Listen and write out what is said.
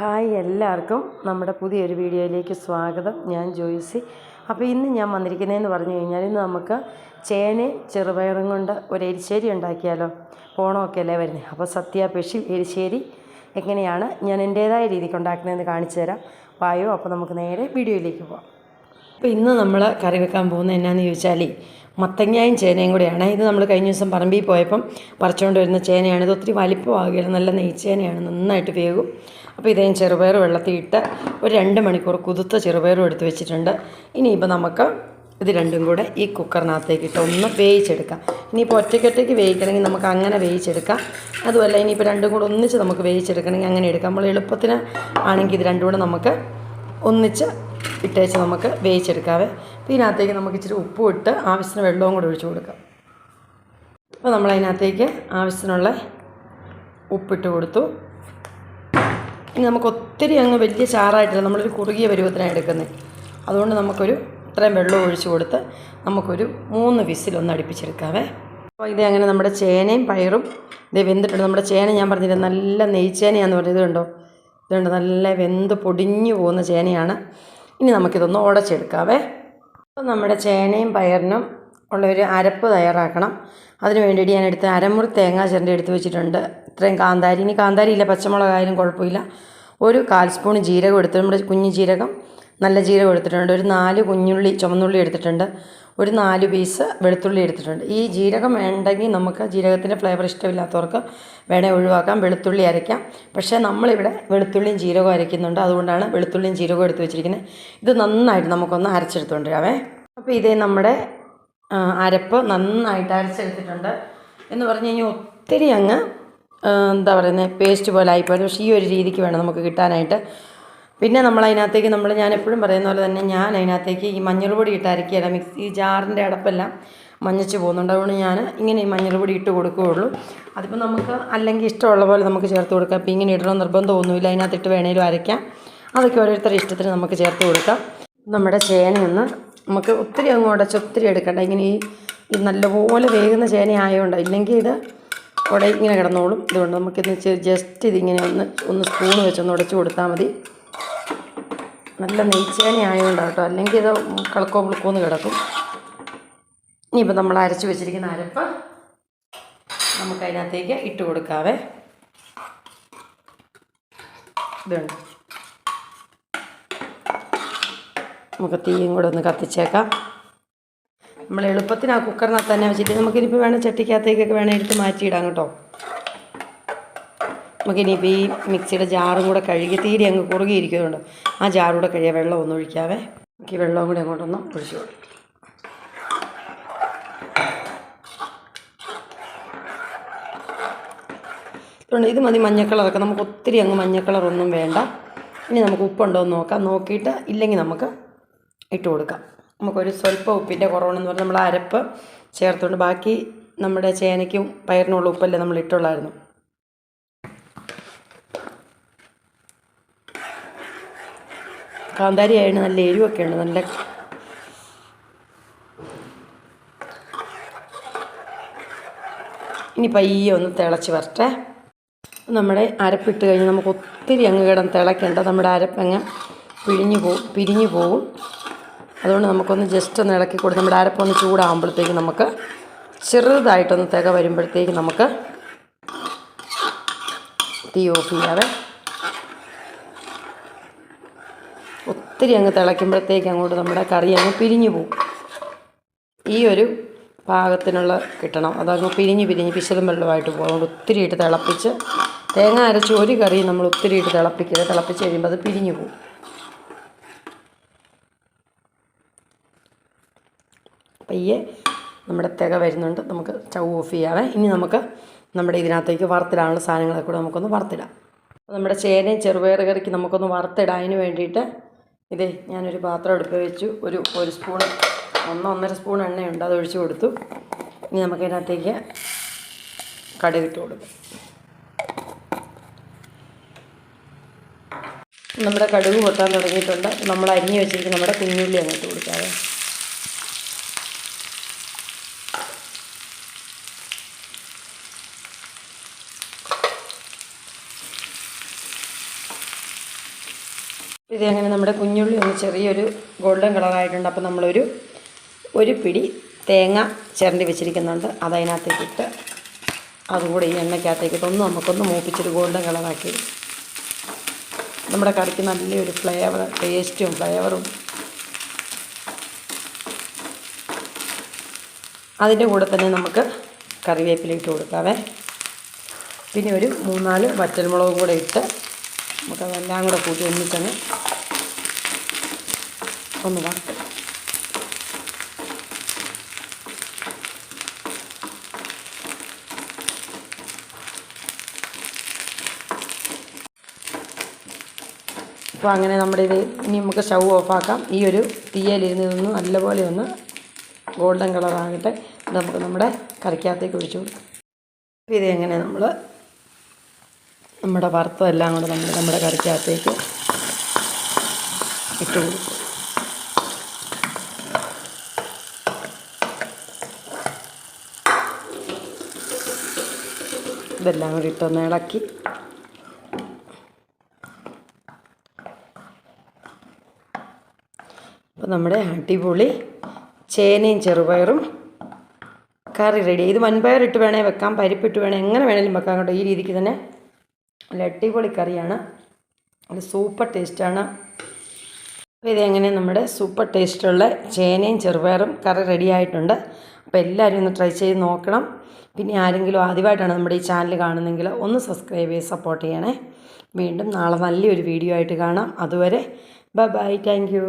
Hi എല്ലാവർക്കും നമ്മുടെ പുതിയൊരു വീഡിയോയിലേക്ക് സ്വാഗതം. ഞാൻ ജോയിസി. അപ്പോൾ ഇന്ന് ഞാൻ വന്നിരിക്കുന്നതെന്ന് പറഞ്ഞു കഴിഞ്ഞാൽ ഇന്ന് നമുക്ക് ചേനയും ചെറുപയറും കൊണ്ട് ഒരു എരിശ്ശേരി ഉണ്ടാക്കിയാലോ? ഓണമൊക്കെ അല്ലേ വരുന്നത് അപ്പോൾ സത്യാപേക്ഷിൽ എരിശ്ശേരി എങ്ങനെയാണ് ഞാൻ എന്റേതായ രീതിക്ക് ഉണ്ടാക്കുന്നതെന്ന് കാണിച്ചു തരാം. വായോ അപ്പോൾ നമുക്ക് നേരെ വീഡിയോയിലേക്ക് പോവാം. അപ്പോൾ ഇന്ന് നമ്മൾ കറി വെക്കാൻ പോകുന്നത് എന്നാന്ന് ചോദിച്ചാൽ മത്തങ്ങയും ചേനയും കൂടെയാണ്. ഇത് നമ്മൾ കഴിഞ്ഞ ദിവസം പറമ്പിൽ പോയപ്പം പറിച്ചുകൊണ്ട് വരുന്ന ചേനയാണ്. ഇത് ഒത്തിരി വലിപ്പമാകുകയാണ്. നല്ല നെയ്ച്ചേനയാണ്. നന്നായിട്ട് വേകും അപ്പോൾ ഇതേ ചെറുപയർ വെള്ളത്തിൽ ഇട്ട് ഒരു രണ്ട് മണിക്കൂർ കുതിർത്ത ചെറുപയറും എടുത്ത് വെച്ചിട്ടുണ്ട്. ഇനിയിപ്പോൾ നമുക്ക് ഇത് രണ്ടും കൂടെ ഈ കുക്കറിനകത്തേക്ക് ഇട്ട് ഒന്ന് വേവിച്ചെടുക്കാം. ഇനിയിപ്പോൾ ഒറ്റയ്ക്കൊറ്റയ്ക്ക് വേവിക്കണമെങ്കിൽ നമുക്ക് അങ്ങനെ വേവിച്ചെടുക്കാം. അതുമല്ല ഇനിയിപ്പോൾ രണ്ടും കൂടെ ഒന്നിച്ച് നമുക്ക് വേവിച്ചെടുക്കണമെങ്കിൽ അങ്ങനെ എടുക്കാം. നമ്മൾ എളുപ്പത്തിന് ആണെങ്കിൽ ഇത് രണ്ടും കൂടെ നമുക്ക് ഒന്നിച്ച് ഇട്ടേച്ച് നമുക്ക് വേവിച്ചെടുക്കാവേ. ഇതിനകത്തേക്ക് നമുക്ക് ഇച്ചിരി ഉപ്പും ഇട്ട് ആവശ്യത്തിന് വെള്ളവും കൂടെ ഒഴിച്ചു കൊടുക്കാം. അപ്പോൾ നമ്മൾ അതിനകത്തേക്ക് ആവശ്യത്തിനുള്ള ഉപ്പിട്ട് കൊടുത്തു. ഇനി നമുക്ക് ഒത്തിരി അങ്ങ് വലിയ ചാറായിട്ടില്ല നമ്മളൊരു കുറുകിയ പരുവത്തിനാണ് എടുക്കുന്നത്. അതുകൊണ്ട് നമുക്കൊരു ഇത്രയും വെള്ളം ഒഴിച്ചു കൊടുത്ത് നമുക്കൊരു മൂന്ന് വിസിലൊന്ന് അടുപ്പിച്ചെടുക്കാവേ. അപ്പോൾ ഇത് അങ്ങനെ നമ്മുടെ ചേനയും പയറും ഇത് വെന്തിട്ടുണ്ട്. നമ്മുടെ ചേന ഞാൻ പറഞ്ഞില്ല നല്ല നെയ്ച്ചേനയാന്ന് പറഞ്ഞത് കണ്ടോ? ഇതുണ്ട് നല്ല വെന്ത് പൊടിഞ്ഞു പോകുന്ന ചേനയാണ്. ഇനി നമുക്കിതൊന്ന് ഉടച്ചെടുക്കാവേ. അപ്പോൾ നമ്മുടെ ചേനയും പയറിനും ഉള്ള ഒരു അരപ്പ് തയ്യാറാക്കണം. അതിന് വേണ്ടിയിട്ട് ഞാൻ എടുത്ത് അരമുറി തേങ്ങ ചിരണ്ടി എടുത്ത് വെച്ചിട്ടുണ്ട്. ഇത്രയും കാന്താരി. ഇനി കാന്താരി ഇല്ല പച്ചമുളകായാലും കുഴപ്പമില്ല. ഒരു കാൽ സ്പൂൺ ജീരകം എടുത്ത് നമ്മുടെ കുഞ്ഞു ജീരകം നല്ല ജീരകം എടുത്തിട്ടുണ്ട്. ഒരു നാല് കുഞ്ഞുള്ളി ചുമന്നുള്ളി എടുത്തിട്ടുണ്ട്. ഒരു നാല് പീസ് വെളുത്തുള്ളി എടുത്തിട്ടുണ്ട്. ഈ ജീരകം വേണ്ടെങ്കിൽ നമുക്ക് ജീരകത്തിന്റെ ഫ്ലേവർ ഇഷ്ടമില്ലാത്തവർക്ക് വേണേൽ ഒഴിവാക്കാം. വെളുത്തുള്ളി അരയ്ക്കാം. പക്ഷേ നമ്മളിവിടെ വെളുത്തുള്ളിയും ജീരകവും അരയ്ക്കുന്നുണ്ട്. അതുകൊണ്ടാണ് വെളുത്തുള്ളിയും ജീരകവും എടുത്ത് വെച്ചിരിക്കുന്നത്. ഇത് നന്നായിട്ട് നമുക്കൊന്ന് അരച്ചെടുത്തുകൊണ്ട് വരാവേ അപ്പോൾ ഇതേ നമ്മുടെ അരപ്പ് നന്നായിട്ട് അരച്ചെടുത്തിട്ടുണ്ട്. എന്ന് പറഞ്ഞു കഴിഞ്ഞാൽ ഒത്തിരി അങ്ങ് എന്താ പറയുന്നത് പേസ്റ്റ് പോലെ ആയിപ്പോയത് പക്ഷേ ഈ ഒരു രീതിക്ക് വേണം നമുക്ക് കിട്ടാനായിട്ട്. പിന്നെ നമ്മൾ അതിനകത്തേക്ക് നമ്മൾ ഞാൻ എപ്പോഴും പറയുന്ന പോലെ തന്നെ ഞാൻ അതിനകത്തേക്ക് ഈ മഞ്ഞൾ പൊടി ഇട്ട് മിക്സി ജാറിന്റെ അടപ്പെല്ലാം മഞ്ഞച്ച് പോകുന്നുണ്ട്. അതുകൊണ്ട് ഞാൻ ഇങ്ങനെ ഈ മഞ്ഞൾ പൊടി ഇട്ട് കൊടുക്കുകയുള്ളൂ. അതിപ്പോൾ നമുക്ക് അല്ലെങ്കിൽ ഇഷ്ടമുള്ള പോലെ നമുക്ക് ചേർത്ത് കൊടുക്കാം. അപ്പോൾ ഇങ്ങനെ ഇടണം നിർബന്ധമൊന്നുമില്ല അതിനകത്തിട്ട് വേണേലും അരയ്ക്കാം. അതൊക്കെ ഓരോരുത്തരുടെ ഇഷ്ടത്തിന് നമുക്ക് ചേർത്ത് കൊടുക്കാം. നമ്മുടെ ചേനയൊന്ന് നമുക്ക് ഒത്തിരി അങ്ങ് ഉടച്ച് ഒത്തിരി എടുക്കണ്ട. ഇങ്ങനെ ഈ നല്ലപോലെ വേകുന്ന ചേന ആയതുകൊണ്ട് ഇല്ലെങ്കിൽ ഇത് ഉട ഇങ്ങനെ കിടന്നോളും. ഇതുകൊണ്ട് നമുക്കിന്ന് ജസ്റ്റ് ഇതിങ്ങനെ ഒന്ന് ഒന്ന് സ്പൂൺ വെച്ചൊന്ന് ഉടച്ച് കൊടുത്താൽ മതി. നല്ല നെയ്ച്ചേന ആയതുകൊണ്ടാണ് കേട്ടോ. അല്ലെങ്കിൽ ഇത് കളക്കോ പുളുക്കോന്ന് കിടക്കും. ഇനിയിപ്പോൾ നമ്മൾ അരച്ച് വെച്ചിരിക്കുന്ന അരപ്പ് നമുക്ക് അതിനകത്തേക്ക് ഇട്ട് കൊടുക്കാവേ. ഇതുണ്ട്. നമുക്ക് തീയും കൂടെ ഒന്ന് കത്തിച്ചേക്കാം. നമ്മൾ എളുപ്പത്തിന് ആ കുക്കറിനകത്ത് തന്നെ വെച്ചിട്ട് നമുക്കിനിപ്പോൾ വേണം ചട്ടിക്കകത്തേക്കൊക്കെ വേണം എടുത്ത് മാറ്റിയിടാം കേട്ടോ. നമുക്കിനിയിപ്പോൾ ഈ മിക്സിയുടെ ജാറും കൂടെ കഴുകി തീരെ അങ്ങ് കുറുകിയിരിക്കുന്നുണ്ട്. ആ ജാറും കൂടെ കഴിയാൻ വെള്ളം ഒന്നും ഒഴിക്കാവേ. ഈ വെള്ളവും കൂടി അങ്ങോട്ടൊന്ന് ഒഴിച്ചു കൊടുക്കും. ഇത് മതി മഞ്ഞ കളറൊക്കെ നമുക്ക് ഒത്തിരി അങ്ങ് മഞ്ഞ കളറൊന്നും വേണ്ട. ഇനി നമുക്ക് ഉപ്പുണ്ടോ എന്ന് നോക്കാം. നോക്കിയിട്ട് ഇല്ലെങ്കിൽ നമുക്ക് ഇട്ട് കൊടുക്കാം. നമുക്കൊരു സ്വല്പം ഉപ്പിന്റെ കുറവുണ്ടെന്ന് പറഞ്ഞാൽ നമ്മൾ അരപ്പ് ചേർത്തുകൊണ്ട് ബാക്കി നമ്മുടെ ചേനയ്ക്കും പയറിനുള്ള ഉപ്പല്ലേ നമ്മൾ ഇട്ടുള്ളായിരുന്നു. കാന്താരി ആയതുകൊണ്ട് നല്ല എരിവൊക്കെ ഉണ്ട് നല്ല ഇനി പയ്യെ ഒന്ന് തിളച്ച് വരട്ടെ. നമ്മുടെ അരപ്പിട്ട് കഴിഞ്ഞ് നമുക്ക് ഒത്തിരി അങ്ങ് കിടന്ന് തിളയ്ക്കേണ്ട നമ്മുടെ അരപ്പങ്ങ് പിഴിഞ്ഞു പോകും പിരിഞ്ഞു പോകും അതുകൊണ്ട് നമുക്കൊന്ന് ജസ്റ്റ് ഒന്ന് ഇളക്കി കൊടുത്ത് നമ്മുടെ അരപ്പൊന്ന് ചൂടാകുമ്പോഴത്തേക്ക് നമുക്ക് ചെറുതായിട്ടൊന്ന് തിക വരുമ്പോഴത്തേക്ക് നമുക്ക് തീ ഓഫ് ചെയ്യാവേ. ഒത്തിരി അങ്ങ് തിളയ്ക്കുമ്പോഴത്തേക്ക് അങ്ങോട്ട് നമ്മുടെ കറി അങ്ങ് പിരിഞ്ഞു പോകും ഈ ഒരു പാകത്തിനുള്ള കിട്ടണം. അതങ്ങ് പിരിഞ്ഞ് പിരിഞ്ഞ് പിശലും വെള്ളമായിട്ട് പോകും. അതുകൊണ്ട് ഒത്തിരി ഇട്ട് തിളപ്പിച്ച് തേങ്ങ അരച്ച് ഒരു കറി നമ്മൾ ഒത്തിരിയിട്ട് തിളപ്പിക്കരുത്. തിളപ്പിച്ച് കഴിയുമ്പോൾ അത് പിരിഞ്ഞു പോകും പയ്യെ നമ്മുടെ തിക വരുന്നുണ്ട്. നമുക്ക് സ്റ്റൗ ഓഫ് ചെയ്യാവേ. ഇനി നമുക്ക് നമ്മുടെ ഇതിനകത്തേക്ക് വറുത്തിടാനുള്ള സാധനങ്ങളെ കൂടെ നമുക്കൊന്ന് വറുത്തിടാം. അപ്പോൾ നമ്മുടെ ചേനയും ചെറുപയർ കറിക്ക് നമുക്കൊന്ന് വറുത്തിടാൻ വേണ്ടിയിട്ട് ഇതേ ഞാനൊരു പാത്രം എടുപ്പ് വെച്ചു. ഒരു ഒരു സ്പൂൺ ഒന്ന് ഒന്നര സ്പൂൺ എണ്ണയുണ്ട് അത് ഒഴിച്ചു കൊടുത്തു. ഇനി നമുക്ക് ഇതിനകത്തേക്ക് കൊടുക്കും. നമ്മുടെ കടുക് പൊട്ടാൻ തുടങ്ങിയിട്ടുണ്ട്. നമ്മൾ അരിഞ്ഞ് വെച്ചിരിക്കുന്ന നമ്മുടെ കുഞ്ഞുള്ളി അങ്ങോട്ട് കൊടുക്കാതെ ഇത് അങ്ങനെ നമ്മുടെ കുഞ്ഞുള്ളി ഒന്ന് ചെറിയൊരു ഗോൾഡൻ കളറായിട്ടുണ്ട് അപ്പോൾ നമ്മളൊരു ഒരു പിടി തേങ്ങ ചിരണ്ടി വെച്ചിരിക്കുന്നുണ്ട്. അതതിനകത്തേക്കിട്ട് അതുകൂടെ ഈ എണ്ണയ്ക്കകത്തേക്കിട്ട് ഒന്ന് നമുക്കൊന്ന് മൂപ്പിച്ചൊരു ഗോൾഡൻ കളറാക്കി നമ്മുടെ കറിക്ക് നല്ലൊരു ഫ്ലേവർ ടേസ്റ്റും ഫ്ലേവറും. അതിന്റെ കൂടെ തന്നെ നമുക്ക് കറിവേപ്പില ഇട്ട് കൊടുക്കാവേ. പിന്നെ ഒരു മൂന്നാൽ വറ്റൽമുളകും കൂടെ ഇട്ട് നമുക്കതെല്ലാം കൂടെ കൂട്ടി ഒന്നിച്ചങ്ങ് ഒന്ന് അപ്പോൾ അങ്ങനെ നമ്മുടെ ഇത് ഇനി നമുക്ക് സ്റ്റൗ ഓഫാക്കാം. ഈ ഒരു തീയലിരുന്ന് നിന്ന് നല്ലപോലെ ഒന്ന് ഗോൾഡൻ കളറാകട്ടെ. നമുക്ക് നമ്മുടെ കറിക്കകത്തേക്ക് ഒഴിച്ചു കൊടുക്കാം. ഇത് എങ്ങനെ നമ്മൾ നമ്മുടെ വറുത്തതെല്ലാം കൂടെ നമ്മൾ നമ്മുടെ കറിക്കകത്തേക്ക് ഇട്ട് കൊടുക്കും. ഇതെല്ലാം കൂടി ഇട്ടൊന്ന് ഇളക്കി. അപ്പോൾ നമ്മുടെ അടിപൊളി ചേനയും ചെറുപയറും കറി റെഡി ഇത് ഇട്ട് വേണേൽ വെക്കാം പരിപ്പിട്ട് വേണേൽ എങ്ങനെ വേണേലും വെക്കാം കേട്ടോ. ഈ രീതിക്ക് തന്നെ നല്ല അടിപൊളി കറിയാണ്. നല്ല സൂപ്പർ ടേസ്റ്റാണ്. അപ്പോൾ ഇതെങ്ങനെ നമ്മുടെ സൂപ്പർ ടേസ്റ്റുള്ള ചേനയും ചെറുപയറും കറി റെഡി ആയിട്ടുണ്ട്. അപ്പോൾ എല്ലാവരും ഒന്ന് ട്രൈ ചെയ്ത് നോക്കണം. പിന്നെ ആരെങ്കിലും ആദ്യമായിട്ടാണ് നമ്മുടെ ഈ ചാനൽ കാണുന്നതെങ്കിൽ ഒന്ന് സബ്സ്ക്രൈബ് ചെയ്ത് സപ്പോർട്ട് ചെയ്യണേ. വീണ്ടും നാളെ നല്ലൊരു വീഡിയോ ആയിട്ട് കാണാം. അതുവരെ ബൈ ബൈ താങ്ക് യു